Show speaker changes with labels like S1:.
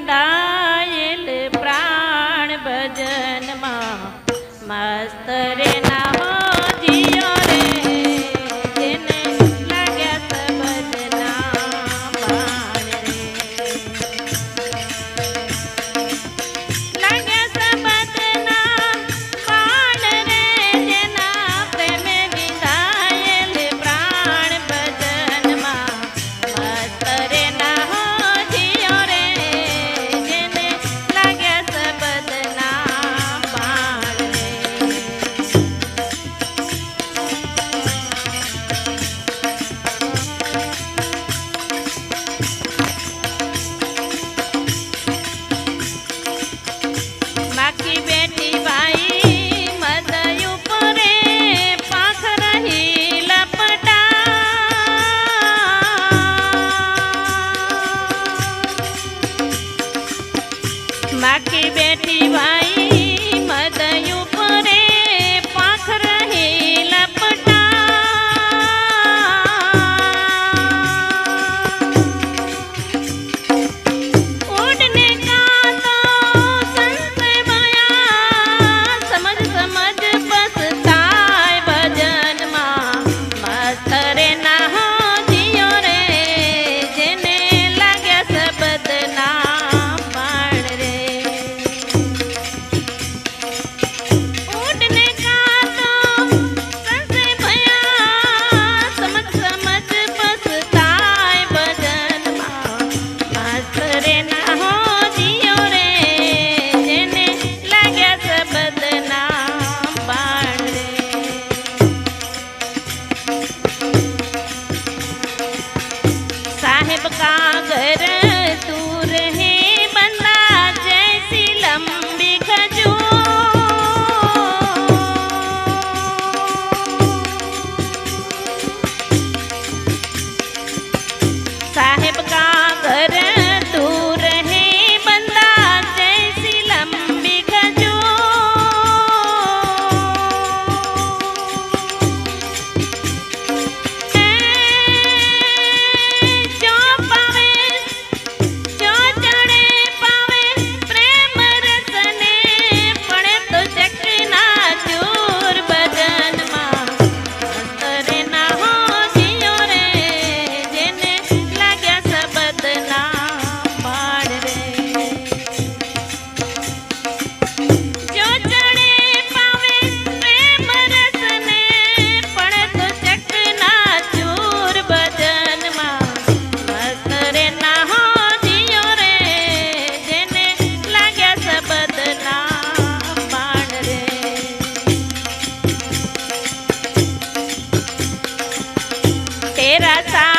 S1: નિધાયેલ પ્રાણ ભજનમાં. મસ્ત રે નામ માખી બેઠી વા ರಸ